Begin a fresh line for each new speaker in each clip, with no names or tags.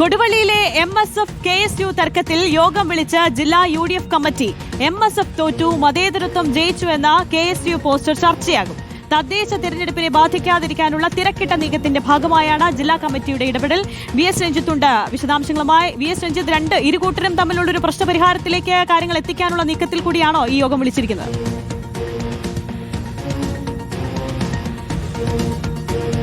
കൊടുവള്ളിയിലെ M S F K S U തർക്കത്തിൽ യോഗം വിളിച്ച ജില്ലാ U D F committee M S F തോറ്റു മതേതരത്വം ജയിച്ചു എന്ന കെ എസ് യു പോസ്റ്റർ ചർച്ചയാകും. തദ്ദേശ തെരഞ്ഞെടുപ്പിനെ ബാധിക്കാതിരിക്കാനുള്ള തിരക്കിട്ട നീക്കത്തിന്റെ ഭാഗമായാണ് ജില്ലാ കമ്മിറ്റിയുടെ ഇടപെടൽ. വി എസ് രഞ്ജിത്തുണ്ട്. വിശദാംശങ്ങളുമായി വി എസ് രഞ്ജിത്ത് രണ്ട് ഇരുകൂട്ടരും തമ്മിലുള്ള ഒരു പ്രശ്നപരിഹാരത്തിലേക്ക് കാര്യങ്ങൾ എത്തിക്കാനുള്ള നീക്കത്തിൽ കൂടിയാണോ ഈ യോഗം വിളിച്ചിരിക്കുന്നത്?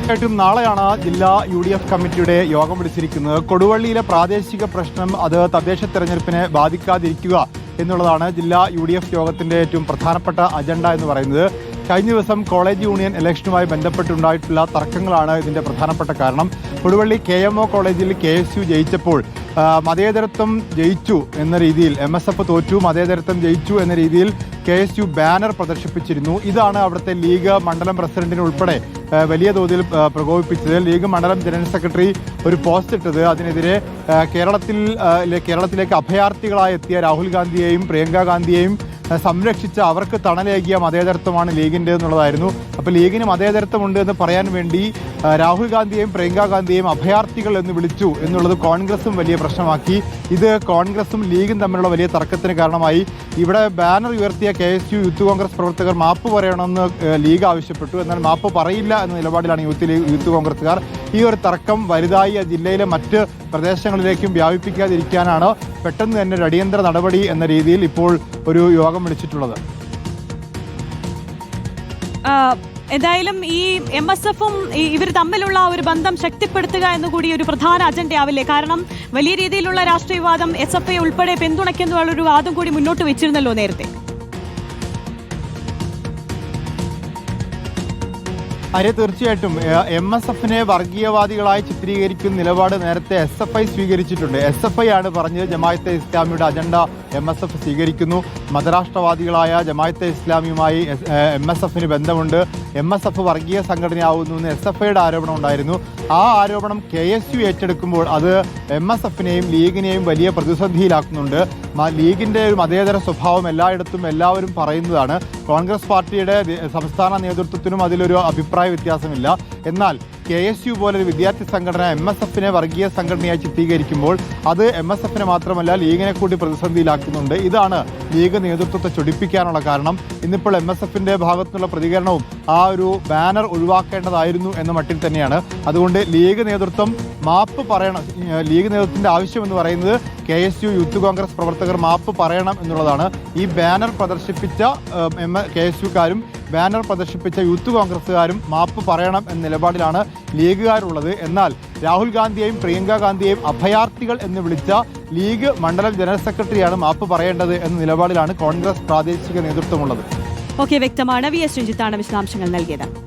തീർച്ചയായിട്ടും നാളെയാണ് ജില്ലാ യു ഡി എഫ് കമ്മിറ്റിയുടെ യോഗം വിളിച്ചിരിക്കുന്നത്. കൊടുവള്ളിയിലെ പ്രാദേശിക പ്രശ്നം അത് തദ്ദേശ തെരഞ്ഞെടുപ്പിനെ ബാധിക്കാതിരിക്കുക എന്നുള്ളതാണ് ജില്ലാ യു ഡി എഫ് യോഗത്തിന്റെ ഏറ്റവും പ്രധാനപ്പെട്ട അജണ്ട എന്ന് പറയുന്നത്. കഴിഞ്ഞ ദിവസം കോളേജ് യൂണിയൻ ഇലക്ഷനുമായി ബന്ധപ്പെട്ടുണ്ടായിട്ടുള്ള തർക്കങ്ങളാണ് ഇതിന്റെ പ്രധാനപ്പെട്ട കാരണം. കൊടുവള്ളി കെ എം ഒ കോളേജിൽ കെ എസ് യു ജയിച്ചപ്പോൾ മതേതരത്വം ജയിച്ചു എന്ന രീതിയിൽ എം എസ് എഫ് തോറ്റു മതേതരത്വം ജയിച്ചു എന്ന രീതിയിൽ കെ എസ് യു ബാനർ പ്രദർശിപ്പിച്ചിരുന്നു. ഇതാണ് അവിടുത്തെ ലീഗ് മണ്ഡലം പ്രസിഡന്റിനെ ഉൾപ്പെടെ വലിയ തോതിൽ പ്രകോപിപ്പിച്ചത്. ലീഗ് മണ്ഡലം ജനറൽ സെക്രട്ടറി ഒരു പോസ്റ്റ് ഇട്ടത്. അതിനെതിരെ കേരളത്തിൽ കേരളത്തിലേക്ക് അഭയാർത്ഥികളായി എത്തിയ രാഹുൽ ഗാന്ധിയെയും പ്രിയങ്ക ഗാന്ധിയെയും സംരക്ഷിച്ച അവർക്ക് തണലേകിയ മതേതരത്വമാണ് ലീഗിന്റെ എന്നുള്ളതായിരുന്നു അപ്പോൾ ലീഗിന് മതേതരത്വമുണ്ട് എന്ന് പറയാൻ വേണ്ടി രാഹുൽ ഗാന്ധിയെയും പ്രിയങ്ക ഗാന്ധിയെയും അഭയാർത്ഥികൾ എന്ന് വിളിച്ചു എന്നുള്ളത് കോൺഗ്രസും വലിയ പ്രശ്നമാക്കി. ഇത് കോൺഗ്രസും ലീഗും തമ്മിലുള്ള വലിയ തർക്കത്തിന് കാരണമായി. ഇവിടെ ബാനർ ഉയർത്തിയ K S U youth Congress പ്രവർത്തകർ മാപ്പ് പറയണമെന്ന് ലീഗ് ആവശ്യപ്പെട്ടു. എന്നാൽ മാപ്പ് പറയില്ല എന്ന നിലപാടിലാണ് യൂത്ത് ലീഗ് യൂത്ത് കോൺഗ്രസുകാർ ഈ ഒരു തർക്കം വലുതായി ജില്ലയിലെ മറ്റ് പ്രദേശങ്ങളിലേക്കും വ്യാപിപ്പിക്കാതിരിക്കാനാണ് പെട്ടെന്ന് തന്നെ ഒരു അടിയന്തര നടപടി എന്ന രീതിയിൽ ഇപ്പോൾ ഒരു യോഗം വിളിച്ചിട്ടുള്ളത്.
എന്തായാലും ഈ എം എസ് എഫും ഇവർ തമ്മിലുള്ള ഒരു ബന്ധം ശക്തിപ്പെടുത്തുക എന്നുകൂടി ഒരു പ്രധാന അജണ്ടയാവില്ലേ കാരണം വലിയ രീതിയിലുള്ള രാഷ്ട്രീയവാദം എസ് എഫ് ഐ ഉൾപ്പെടെ പിന്തുണയ്ക്കുന്നുള്ളൊരു വാദം കൂടി മുന്നോട്ട് വെച്ചിരുന്നല്ലോ നേരത്തെ.
അരെ തീർച്ചയായിട്ടും എം എസ് എഫിനെ വർഗീയവാദികളായി ചിത്രീകരിക്കുന്ന നിലപാട് നേരത്തെ എസ് എഫ് ഐ സ്വീകരിച്ചിട്ടുണ്ട്. എസ് എഫ് ഐ ആണ് പറഞ്ഞത് ജമായത്തെ ഇസ്ലാമിയുടെ അജണ്ട എം എസ് എഫ് സ്വീകരിക്കുന്നു. മതരാഷ്ട്രവാദികളായ ജമായത്തെ ഇസ്ലാമിയുമായി എം എസ് എഫിന് ബന്ധമുണ്ട്. എം എസ് എഫ് വർഗീയ സംഘടനയാവുന്നു എന്ന് എസ് എഫ് ഐയുടെ ആരോപണം ഉണ്ടായിരുന്നു. ആ ആരോപണം കെ എസ് യു ഏറ്റെടുക്കുമ്പോൾ അത് എം എസ് എഫിനെയും ലീഗിനെയും വലിയ പ്രതിസന്ധിയിലാക്കുന്നുണ്ട്. ലീഗിന്റെ ഒരു മതേതര സ്വഭാവം എല്ലായിടത്തും എല്ലാവരും പറയുന്നതാണ്. കോൺഗ്രസ് പാർട്ടിയുടെ സംസ്ഥാന നേതൃത്വത്തിനും അതിലൊരു അഭിപ്രായ വ്യത്യാസമില്ല. എന്നാൽ കെ എസ് യു പോലൊരു വിദ്യാർത്ഥി സംഘടന എം എസ് എഫിനെ വർഗീയ സംഘടനയായി ചിത്രീകരിക്കുമ്പോൾ അത് എം എസ് എഫിനെ മാത്രമല്ല ലീഗിനെ കൂടി പ്രതിസന്ധിയിലാക്കുന്നുണ്ട്. ഇതാണ് ലീഗ് നേതൃത്വത്തെ ചൊടിപ്പിക്കാനുള്ള കാരണം. ഇന്നിപ്പോൾ എം എസ് എഫിന്റെ ഭാഗത്തുനിന്നുള്ള പ്രതികരണവും ആ ഒരു ബാനർ ഒഴിവാക്കേണ്ടതായിരുന്നു എന്ന മട്ടിൽ തന്നെയാണ്. അതുകൊണ്ട് ലീഗ് നേതൃത്വം മാപ്പ് പറയണം ലീഗ് നേതൃത്വത്തിന്റെ ആവശ്യം എന്ന് പറയുന്നത് K S U youth Congress പ്രവർത്തകർ മാപ്പ് പറയണം എന്നുള്ളതാണ്. ഈ ബാനർ പ്രദർശിപ്പിച്ച എം കെ എസ് യുക്കാരും ബാനർ പ്രദർശിപ്പിച്ച യൂത്ത് കോൺഗ്രസ്സുകാരും മാപ്പ് പറയണം എന്ന നിലപാടിലാണ് ലീഗുകാരുള്ളത്. എന്നാൽ രാഹുൽ ഗാന്ധിയെയും പ്രിയങ്ക ഗാന്ധിയെയും അഭയാർത്ഥികൾ എന്ന് വിളിച്ച ലീഗ് മണ്ഡലം ജനറൽ സെക്രട്ടറിയാണ് മാപ്പ് പറയേണ്ടത് എന്ന നിലപാടിലാണ് കോൺഗ്രസ് പ്രാദേശിക നേതൃത്വമുള്ളത്.
ഓക്കെ വ്യക്തമാണ്. വി. എസ്. രഞ്ജിത്താണ് വിശദാംശങ്ങൾ നൽകിയത്.